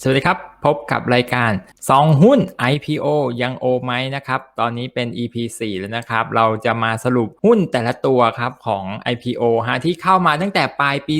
สวัสดีครับ พบกับรายการซองหุ้น IPO ยังโอไหมนะครับ ตอนนี้เป็น EP 4 แล้วนะครับ เราจะมาสรุปหุ้นแต่ละตัวครับของ IPO ฮะที่เข้ามาตั้งแต่ปลายปี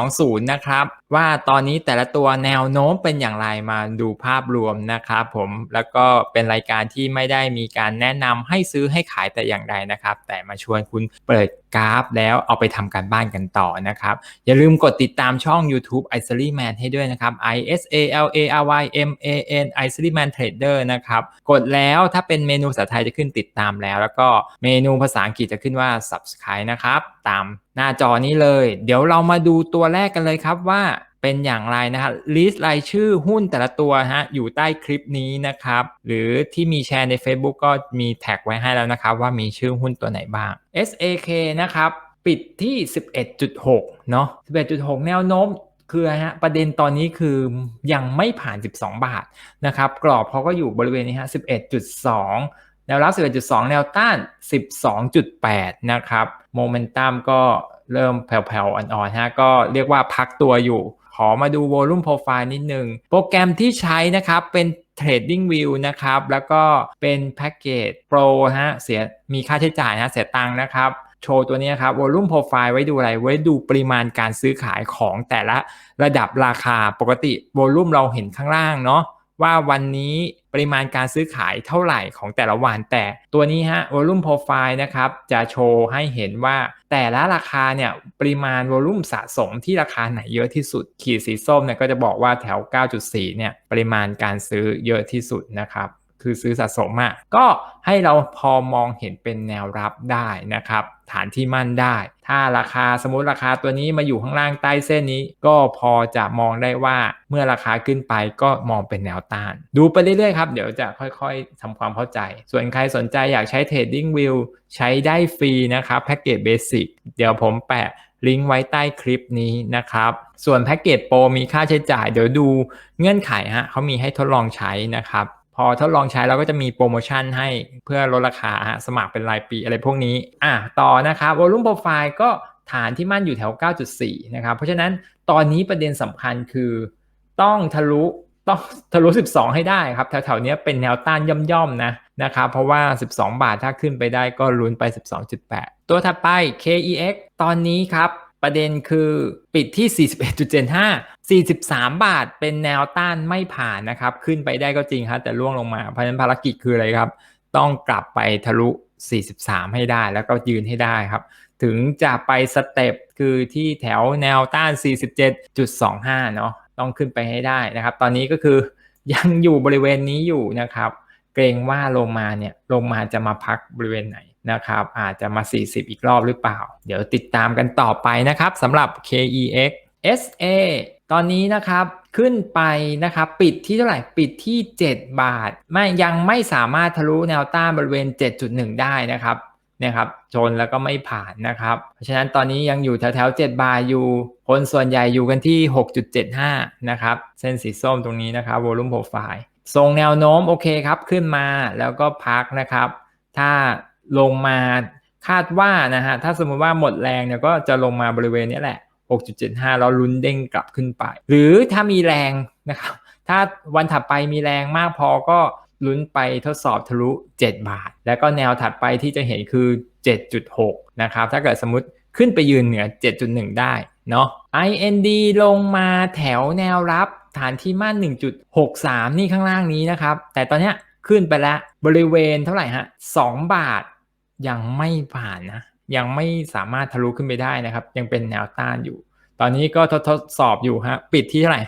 2020 นะครับ ว่าตอนนี้แต่ละตัวแนวโน้มเป็นอย่างไรมาดูภาพรวมนะครับผมแล้วก็เป็นรายการที่ไม่ได้มีการแนะนำให้ซื้อให้ขายแต่อย่างใดนะครับ แต่มาชวนคุณเปิดกราฟแล้วเอาไปทำการบ้านกันต่อนะครับ อย่าลืมกดติดตามช่อง YouTube i s l y Man ให้ด้วยนะครับ I S A L A R Y M A N i s l y Man Trader นะครับ กดแล้วถ้าเป็นเมนูภาษาไทยจะขึ้นติดตามแล้ว แล้วก็เมนูภาษาอังกฤษจะขึ้นว่า Subscribe นะครับ ตาม น้าจอนี้เลย เดี๋ยวเรามาดูตัวแรกกันเลยครับว่าเป็นอย่างไรนะครับลิสต์รายชื่อหุ้นแต่ละตัวฮะอยู่ใต้คลิปนี้นะครับ หรือที่มีแชร์ใน Facebook ก็มีแท็กไว้ให้แล้วนะครับ ว่ามีชื่อหุ้นตัวไหนบ้าง SAK นะครับปิดที่ 11.6 เนาะ11.6 แนวโน้มคือฮะประเด็นตอนนี้คือยังไม่ผ่าน 12 บาทนะครับกรอบเขาก็อยู่บริเวณนี้ฮะ11.2 แนวรับ 11.2 แนวต้าน 12.8 นะครับโมเมนตัมก็ เริ่มแผ่วๆ อ่อนๆฮะก็เรียกว่าพักตัวอยู่ ขอมาดู Volume Profile นิดนึง โปรแกรมที่ใช้นะครับเป็น Trading View นะครับ แล้วก็เป็นแพ็กเกจ Pro ฮะเสียมีค่าใช้จ่ายนะเสียตังค์นะครับโชว์ตัวนี้ครับ Volume Profile ไว้ดูอะไร ไว้ดูปริมาณการซื้อขายของแต่ละระดับราคาปกติ Volume เราเห็นข้างล่างเนาะ ว่าวันนี้ปริมาณการซื้อขายเท่าไหร่ของแต่ละวัน แต่ตัวนี้ฮะ volume profile นะครับจะโชว์ให้เห็นว่าแต่ละราคาเนี่ยปริมาณ volume สะสมที่ราคาไหนเยอะที่สุด ขีดสีส้มเนี่ยก็จะบอกว่าแถว 9.4 เนี่ยปริมาณการซื้อเยอะที่สุดนะครับ คือซื้อสะสมอะ่ะก็ให้เราพอมองเห็นเป็นแนวรับได้นะครับ ฐานที่มั่นได้ ถ้าราคาสมมติราคาตัวนี้มาอยู่ข้างล่างใต้เส้นนี้ ก็พอจะมองได้ว่าเมื่อราคาขึ้นไปก็มองเป็นแนวต้าน ดูไปเรื่อยๆครับ เดี๋ยวจะค่อยๆทำความเข้าใจ ส่วนใครสนใจอยากใช้ Trading View ใช้ได้ฟรีนะครับแพ็กเกจเบสิกเดี๋ยวผมแปะลิงก์ไว้ใต้คลิปนี้นะครับ ส่วนแพ็กเกจโปรมีค่าใช้จ่าย เดี๋ยวดูเงื่อนไขฮะเขามีให้ทดลองใช้นะครับ พอทดลองใช้เราก็จะมีโปรโมชั่นให้เพื่อลดราคาสมัครเป็นรายปีอะไรพวกนี้อะต่อนะครับ volume profile ก็ฐานที่มั่นอยู่แถว 9.4 นะครับ เพราะฉะนั้นตอนนี้ประเด็นสำคัญคือต้องทะลุต้องทะลุ 12 ให้ได้ครับ แถวๆนี้เป็นแนวต้านย่อมๆนะนะครับ เพราะว่า 12 บาทถ้าขึ้นไปได้ก็ลุ้นไป 12.8 ตัวถัดไป KEX ตอนนี้ครับ ประเด็นคือปิดที่ 41.75 43 บาทเป็นแนวต้านไม่ผ่านนะครับ ขึ้นไปได้ก็จริงครับแต่ล่วงลงมา เพราะฉะนั้นภารกิจคืออะไรครับ ต้องกลับไปทะลุ 43 ให้ได้แล้วก็ยืนให้ได้ครับ ถึงจะไปสเต็ปคือที่แถวแนวต้าน 47.25 เนาะต้องขึ้นไปให้ได้นะครับ ตอนนี้ก็คือยังอยู่บริเวณนี้อยู่นะครับ เกรงว่าลงมาเนี่ยลงมาจะมาพักบริเวณไหนนะครับ อาจจะมา 40 อีกรอบหรือเปล่า เดี๋ยวติดตามกันต่อไปนะครับสำหรับ KEX SA ตอนนี้นะครับขึ้นไปนะครับปิดที่เท่าไหร่ปิดที่ 7 บาท ไม่ยังไม่สามารถทะลุแนวต้านบริเวณ 7.1 ได้นะครับเนี่ยครับชนแล้วก็ไม่ผ่านนะครับ เพราะฉะนั้นตอนนี้ยังอยู่แถวแถว7บาทอยู่ คนส่วนใหญ่อยู่กันที่ 6.75 นะครับ เส้นสีส้มตรงนี้นะครับ volume profile ทรงแนวโน้มโอเคครับขึ้นมาแล้วก็พักนะครับ ถ้าลงมาคาดว่านะฮะถ้าสมมติว่าหมดแรงเนี่ยก็จะลงมาบริเวณนี้แหละ 6.75 แล้วลุ้นเด้งกลับขึ้นไป หรือถ้ามีแรงนะครับ ถ้าวันถัดไปมีแรงมากพอก็ลุ้นไปทดสอบทะลุ 7 บาท แล้วก็แนวถัดไปที่จะเห็นคือ 7.6 นะครับ ถ้าเกิดสมมติขึ้นไปยืนเหนือ 7.1 ได้เนาะ IND ลงมาแถวแนวรับฐานที่มั่น 1.63 นี่ข้างล่างนี้นะครับ แต่ตอนนี้ขึ้นไปแล้วบริเวณเท่าไหร่ฮะ 2 บาทยังไม่ผ่านนะ ยังไม่สามารถทะลุขึ้นไปได้นะครับ ยังเป็นแนวต้านอยู่ ตอนนี้ก็ทดสอบอยู่ฮะปิดที่เท่าไหร่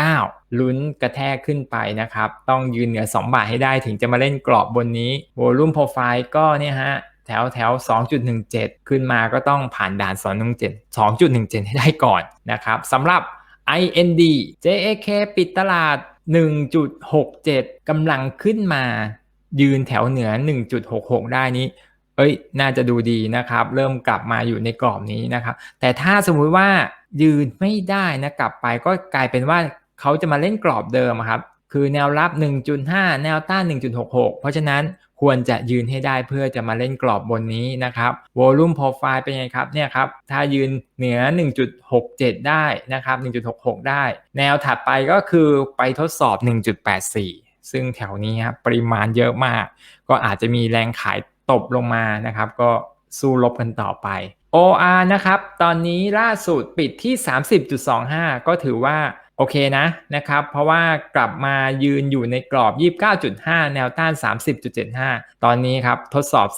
1.9 ลุ้นกระแทกขึ้นไปนะครับ ต้องยืนเหนือ 2 บาทให้ได้ถึงจะมาเล่นกรอบบนนี้ volume profile ก็เนี่ยฮะแถวแถว 2.17 ขึ้นมาก็ต้องผ่านด่าน 2.17 2.17 ให้ได้ก่อนนะครับสำหรับ IND JAK ปิดตลาด 1.67 กำลังขึ้นมายืนแถวเหนือ 1.66 ได้นี้ เอ้ย น่าจะดูดีนะครับ เริ่มกลับมาอยู่ในกรอบนี้นะครับ แต่ถ้าสมมุติว่ายืนไม่ได้นะกลับไปก็กลายเป็นว่าเขาจะมาเล่นกรอบเดิมครับ คือแนวรับ 1.5 แนวต้าน 1.66 เพราะฉะนั้นควรจะยืนให้ได้เพื่อจะมาเล่นกรอบบนนี้นะครับ volume profile เป็นไงครับเนี่ยครับ ถ้ายืนเหนือ 1.67 ได้นะครับ 1.66 ได้ แนวถัดไปก็คือไปทดสอบ 1.84 ซึ่งแถวนี้ครับปริมาณเยอะมาก ก็อาจจะมีแรงขาย ตบลงมานะครับ ก็สู้รบกันต่อไป OR นะครับ ตอนนี้ล่าสุดปิดที่ 30.25 ก็ถือว่าโอเคนะนะครับ เพราะว่ากลับมายืนอยู่ในกรอบ 29.5 แนวต้าน 30.75 ตอนนี้ครับทดสอบ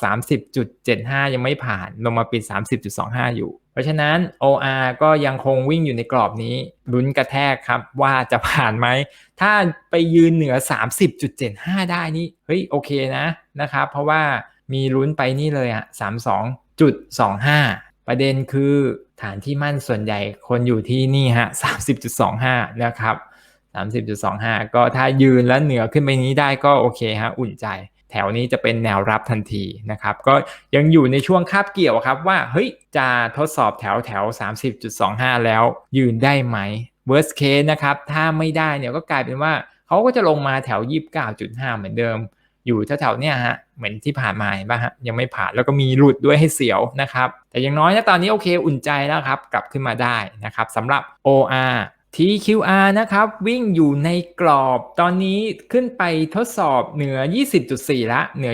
30.75 ยังไม่ผ่านลงมาปิด 30.25 อยู่ เพราะฉะนั้น OR ก็ยังคงวิ่งอยู่ในกรอบนี้ลุ้นกระแทกครับว่าจะผ่านไหม ถ้าไปยืนเหนือ 30.75 ได้นี่เฮ้ยโอเคนะนะครับ เพราะว่า มีลุ้นไปนี่เลยอะ32.25ประเด็นคือฐานที่มั่นส่วนใหญ่คนอยู่ที่นี่ฮะ30.25นะครับ30.25ก็ถ้ายืนแล้วเหนือขึ้นไปนี้ได้ก็โอเคฮะอุ่นใจ แถวนี้จะเป็นแนวรับทันทีนะครับ ก็ยังอยู่ในช่วงคาบเกี่ยวครับว่าเฮ้ยจะทดสอบแถวแถว 30.25 แล้วยืนได้ไหม worst case นะครับ ถ้าไม่ได้เนี่ยก็กลายเป็นว่าเขาก็จะลงมาแถว 29.5 เหมือนเดิม อยู่แถวๆเนี่ยฮะเหมือนที่ผ่านมาเห็นป่ะฮะยังไม่ผ่านแล้วก็มีหลุดด้วยให้เสียวนะครับ แต่อย่างน้อยนะตอนนี้โอเคอุ่นใจแล้วครับ กลับขึ้นมาได้นะครับสำหรับ OR TQR นะครับ วิ่งอยู่ในกรอบตอนนี้ขึ้นไปทดสอบเหนือ 20.4 ละ เหนือ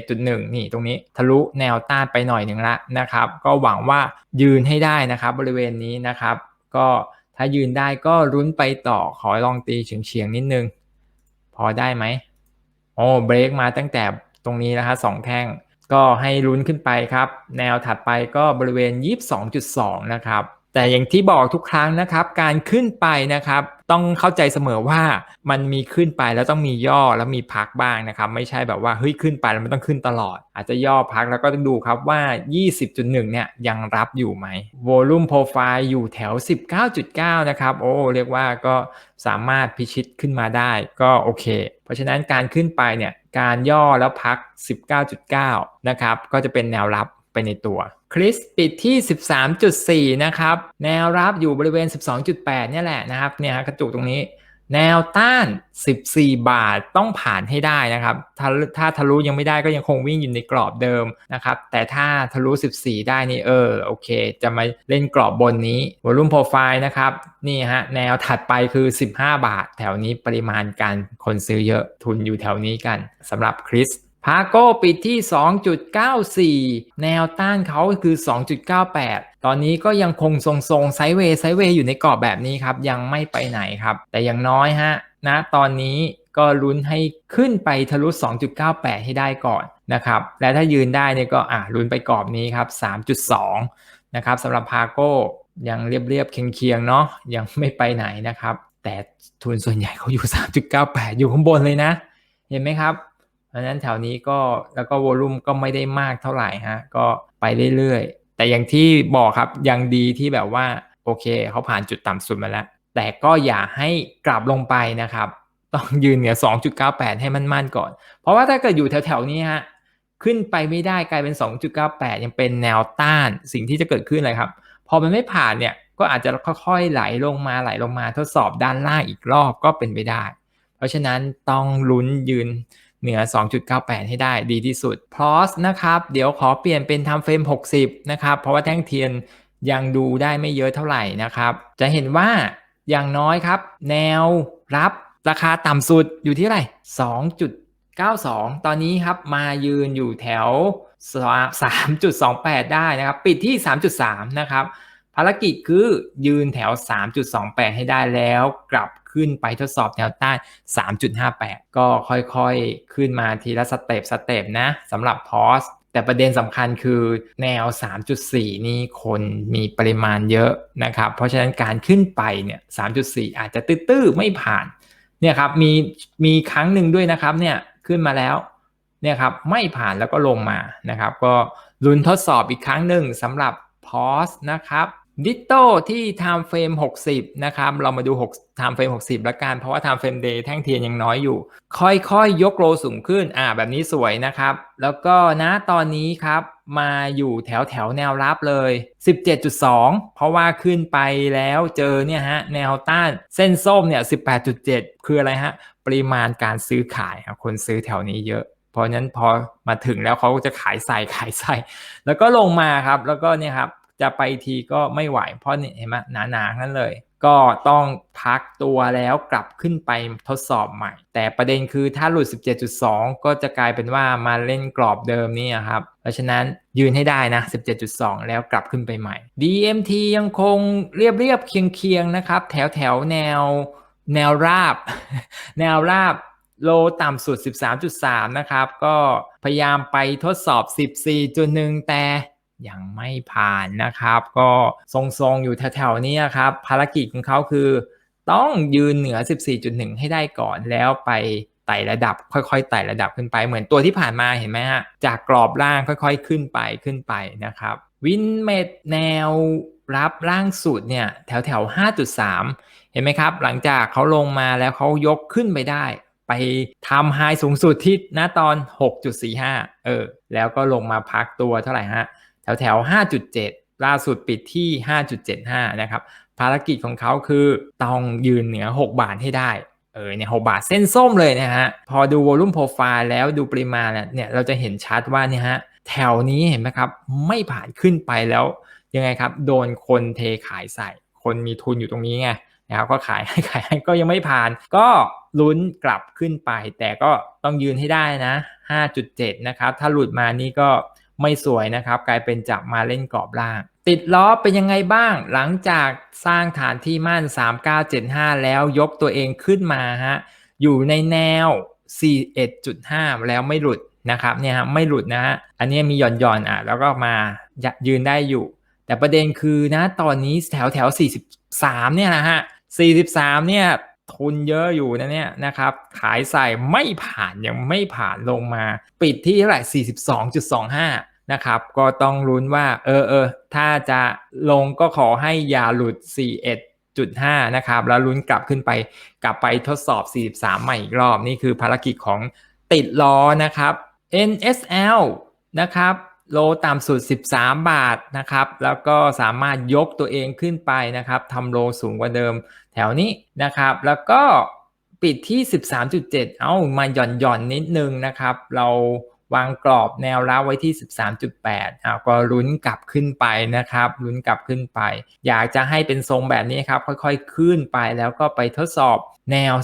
21.1 นี่ตรงนี้ทะลุแนวต้านไปหน่อยหนึ่งละนะครับ ก็หวังว่ายืนให้ได้นะครับ บริเวณนี้นะครับ ก็ถ้ายืนได้ก็รุ้นไปต่อขอลองตีเฉียงๆนิดนึง พอได้ไหม โอ้เบรกมาตั้งแต่ตรงนี้นะคะสองแท่ง ก็ให้ลุ้นขึ้นไปครับ แนวถัดไปก็บริเวณ 22.2 นะครับ แต่อย่างที่บอกทุกครั้งนะครับ การขึ้นไปนะครับ ต้องเข้าใจเสมอว่ามันมีขึ้นไปแล้วต้องมีย่อแล้วมีพักบ้างนะครับ ไม่ใช่แบบว่าเฮ้ยขึ้นไปแล้วมันต้องขึ้นตลอด อาจจะย่อพักแล้วก็ต้องดูครับว่า 20.1 เนี่ยยังรับอยู่ไหม volume profile อยู่แถว 19.9 นะครับ โอ้เรียกว่าก็สามารถพิชิตขึ้นมาได้ก็โอเค เพราะฉะนั้นการขึ้นไปเนี่ยการย่อแล้วพัก 19.9 นะครับ ก็จะเป็นแนวรับ ไปในตัว คริสปิดที่ 13.4 นะครับ แนวรับอยู่บริเวณ 12.8 เนี่ยแหละนะครับ เนี่ยกระจุกตรงนี้ แนวต้าน 14 บาทต้องผ่านให้ได้นะครับ ถ้าถ้าทะลุยังไม่ได้ก็ยังคงวิ่งอยู่ในกรอบเดิมนะครับ แต่ถ้าทะลุ 14 ได้นี่เออโอเค จะมาเล่นกรอบบนนี้ volume profile นะครับ นี่ฮะแนวถัดไปคือ 15 บาท แถวนี้ปริมาณการคนซื้อเยอะทุนอยู่แถวนี้กันสำหรับคริส พาโก้ปิดที่ 2.94 แนวต้านเขาคือ 2.98 ตอนนี้ก็ยังคงทรงๆไซเวย์ไซเวย์อยู่ในกรอบแบบนี้ครับ ยังไม่ไปไหนครับ แต่อย่างน้อยฮะนะตอนนี้ก็ลุ้นให้ขึ้นไปทะลุ 2.98 ให้ได้ก่อนนะครับ และถ้ายืนได้เนี่ยก็อะลุ้นไปกรอบนี้ครับ 3.2 นะครับสำหรับพาโก้ยังเรียบๆเคียงๆเนาะยังไม่ไปไหนนะครับ แต่ทุนส่วนใหญ่เขาอยู่ 3.98 อยู่ข้างบนเลยนะ เห็นไหมครับ ราะฉะนั้นแถวนี้ก็แล้วก็วอลุ่มก็ไม่ได้มากเท่าไหร่ฮะก็ไปเรื่อยๆ แต่อย่างที่บอกครับยังดีที่แบบว่าโอเคเขาผ่านจุดต่ำสุดมาแล้ว แต่ก็อย่าให้กลับลงไปนะครับ ต้องยืนเหนือ 2.98 ให้มันมั่นก่อน เพราะว่าถ้าเกิดอยู่แถวๆนี้ฮะขึ้นไปไม่ได้กลายเป็น 2.98 ยังเป็นแนวต้านสิ่งที่จะเกิดขึ้นเลยครับ พอมันไม่ผ่านเนี่ยก็อาจจะค่อยๆไหลลงมาไหลลงมาทดสอบด้านล่างอีกรอบก็เป็นไปได้ เพราะฉะนั้นต้องลุ้นยืน เหนือ 2.98 ให้ได้ดีที่สุดพลอสนะครับ เดี๋ยวขอเปลี่ยนเป็นทำเฟรม 60 นะครับ เพราะว่าแท่งเทียนยังดูได้ไม่เยอะเท่าไหร่นะครับ จะเห็นว่าอย่างน้อยครับ แนวรับราคาต่ำสุดอยู่ที่ไร2.92 ตอนนี้ครับมายืนอยู่แถว 3.28 ได้นะครับ ปิดที่ 3.3 นะครับ ภารกิจคือยืนแถว 3.28 ให้ได้แล้วกลับ ขึ้นไปทดสอบแนวต้าน 3.58 ก็ค่อยๆ ขึ้นมาทีละสเต็ปสเต็ปนะสำหรับพอสแต่ประเด็นสำคัญคือแนว 3.4 นี่คนมีปริมาณเยอะนะครับ เพราะฉะนั้นการขึ้นไปเนี่ย 3.4 อาจจะตื้อๆ ไม่ผ่าน เนี่ยครับ มีมีครั้งหนึ่งด้วยนะครับเนี่ยขึ้นมาแล้วเนี่ยครับไม่ผ่านแล้วก็ลงมานะครับ ก็ลุ้นทดสอบอีกครั้งหนึ่งสำหรับพอสนะครับ ดิโตที่ time frame 60 นะครับ เรามาดู6 time frame 60ล้วกัน เพราะว่า time frame day แท่งเทียนยังน้อยอยู่ ค่อยๆยยกโลสูงขึ้น อ่า แบบนี้สวยนะครับ แล้วก็นะตอนนี้ครับ มาอยู่แถวแถวแนวรับเลย 17.2 เพราะว่าขึ้นไปแล้วเจอเนี่ยฮะ แนวต้านเส้นส้มเนี่ย 18.7 คืออะไรฮะ ปริมาณการซื้อขาย คนซื้อแถวนี้เยอะเพราะฉะนั้นพอมาถึงแล้วเขาก็จะขายใส่ขายใส่ แล้วก็ลงมาครับ แล้วก็เนี่ยครับ จะไปทีก็ไม่ไหว เพราะนี่เห็นไหมหนาๆนั่นเลย ก็ต้องพักตัวแล้วกลับขึ้นไปทดสอบใหม่ แต่ประเด็นคือถ้าหลุด 17.2 ก็จะกลายเป็นว่ามาเล่นกรอบเดิมนี่ครับ เพราะฉะนั้นยืนให้ได้นะ 17.2 แล้วกลับขึ้นไปใหม่ DMT ยังคงเรียบเรียบๆเคียงเคียงๆนะครับ แถวแถวๆแนวแนวราบ แนวราบโลต่ำสุด 13.3 นะครับ ก็พยายามไปทดสอบ 14.1 แต่ ยังไม่ผ่านนะครับ ก็ทรงๆอยู่แถวๆนี้ครับ ภารกิจของเขาคือ ต้องยืนเหนือ 14.1 ให้ได้ก่อนแล้วไปไต่ระดับค่อยๆไต่ระดับขึ้นไป เหมือนตัวที่ผ่านมาเห็นไหมฮะจากกรอบล่างค่อยๆขึ้นไปขึ้นไปนะครับวินเมดแนวรับล่างสุดเนี่ยแถวแถวๆ5.3 เห็นไหมครับ หลังจากเขาลงมาแล้วเขายกขึ้นไปได้ ไปทำไฮสูงสุดที่ณตอน 6.45 เออ แล้วก็ลงมาพักตัวเท่าไหร่ฮะ แถวแถว5.7 ล่าสุดปิดที่ 5.75 นะครับ ภารกิจของเขาคือต้องยืนเหนือ 6 บาทให้ได้เออเนี่ย6บาทเส้นส้มเลยนะฮะ พอดูวอลุ่มโปรไฟล์แล้วดูปริมาณเนี่ยเราจะเห็นชัดว่าเนี่ยฮะแถวนี้เห็นไหมครับ ไม่ผ่านขึ้นไปแล้วยังไงครับ โดนคนเทขายใส่ คนมีทุนอยู่ตรงนี้ไงนะครับก็ขายให้ขายให้ก็ยังไม่ผ่าน ก็ลุ้นกลับขึ้นไป แต่ก็ต้องยืนให้ได้นะ 5.7 นะครับ ถ้าหลุดมานี่ก็ ไม่สวยนะครับ กลายเป็นจับมาเล่นกรอบล่าง ติดล้อเป็นยังไงบ้าง หลังจากสร้างฐานที่มั่น 3975 แล้วยกตัวเองขึ้นมาฮะอยู่ในแนว 41.5 แล้วไม่หลุดนะครับเนี่ยฮะไม่หลุดนะฮะอันนี้มีหย่อนหย่อนอะแล้วก็มายืนได้อยู่ แต่ประเด็นคือนะตอนนี้แถวแถว 43 เนี่ยนะฮะ 43 เนี่ย ทุนเยอะอยู่นะเนี่ยนะครับ ขายใส่ไม่ผ่านยังไม่ผ่านลงมา ปิดที่เท่าไหร่ 42.25 นะครับ ก็ต้องลุ้นว่าเออเออถ้าจะลงก็ขอให้อย่าหลุด 41.5 นะครับ แล้วลุ้นกลับขึ้นไปกลับไปทดสอบ 43 ใหม่อีกรอบ นี่คือภารกิจของติดล้อนะครับ NSL นะครับ โลต่ำสุด 13 บาทนะครับ แล้วก็สามารถยกตัวเองขึ้นไปนะครับทำโลสูงกว่าเดิมแถวนี้นะครับ แล้วก็ปิดที่ 13.7 เอ้ามาหย่อนหย่อนนิดนึงนะครับ เราวางกรอบแนวรับไว้ที่ 13.8อ้าวก็ลุ้นกลับขึ้นไปนะครับลุ้นกลับขึ้นไป อยากจะให้เป็นทรงแบบนี้ครับ ค่อยๆขึ้นไปแล้วก็ไปทดสอบแนว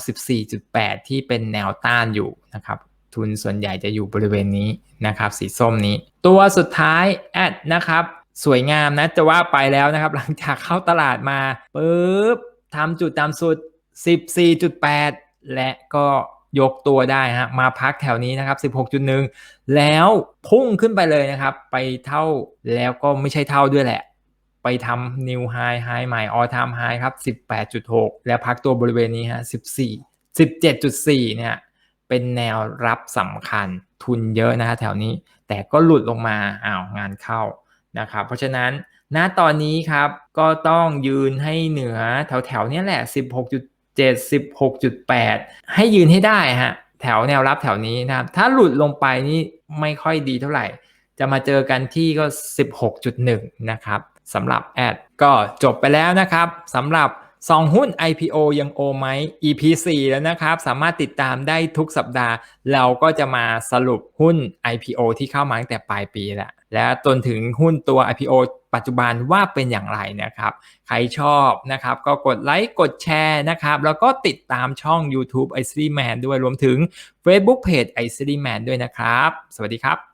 14.8 ที่เป็นแนวต้านอยู่นะครับ ทุนส่วนใหญ่จะอยู่บริเวณนี้นะครับ สีส้มนี้ ตัวสุดท้ายแอดนะครับสวยงามนะจะว่าไปแล้วนะครับ หลังจากเข้าตลาดมาปุ๊บทำจุดต่ำสุด 14.8 และก็ยกตัวได้ฮะมาพักแถวนี้นะครับ 16.1 แล้วพุ่งขึ้นไปเลยนะครับ ไปเท่าแล้วก็ไม่ใช่เท่าด้วยแหละ ไปทำ new high high ใหม่ all time high ครับ 18.6 แล้วพักตัวบริเวณนี้ฮะ 14 17.4 เนี่ย เป็นแนวรับสำคัญทุนเยอะนะฮะแถวนี้ แต่ก็หลุดลงมาอ้าวงานเข้านะครับเพราะฉะนั้นณตอนนี้ครับก็ต้องยืนให้เหนือแถวแถวนี้แหละ 16.7 16.8 ให้ยืนให้ได้ฮะแถวแนวรับแถวนี้นะครับ ถ้าหลุดลงไปนี่ไม่ค่อยดีเท่าไหร่ จะมาเจอกันที่ก็ 16.1 นะครับสำหรับแอดก็จบไปแล้วนะครับสำหรับ 2หุ้น IPO ยังโอไหม EP 4 แล้วนะครับ สามารถติดตามได้ทุกสัปดาห์ เราก็จะมาสรุปหุ้น IPO ที่เข้ามาตั้งแต่ปลายปีแล้วและจนถึงหุ้นตัว IPO ปัจจุบันว่าเป็นอย่างไรนะครับ ใครชอบนะครับ ก็กดไลค์กดแชร์นะครับ แล้วก็ติดตามช่อง YouTube i c e Man ด้วยรวมถึง Facebook Page i c e Man ด้วยนะครับ สวัสดีครับ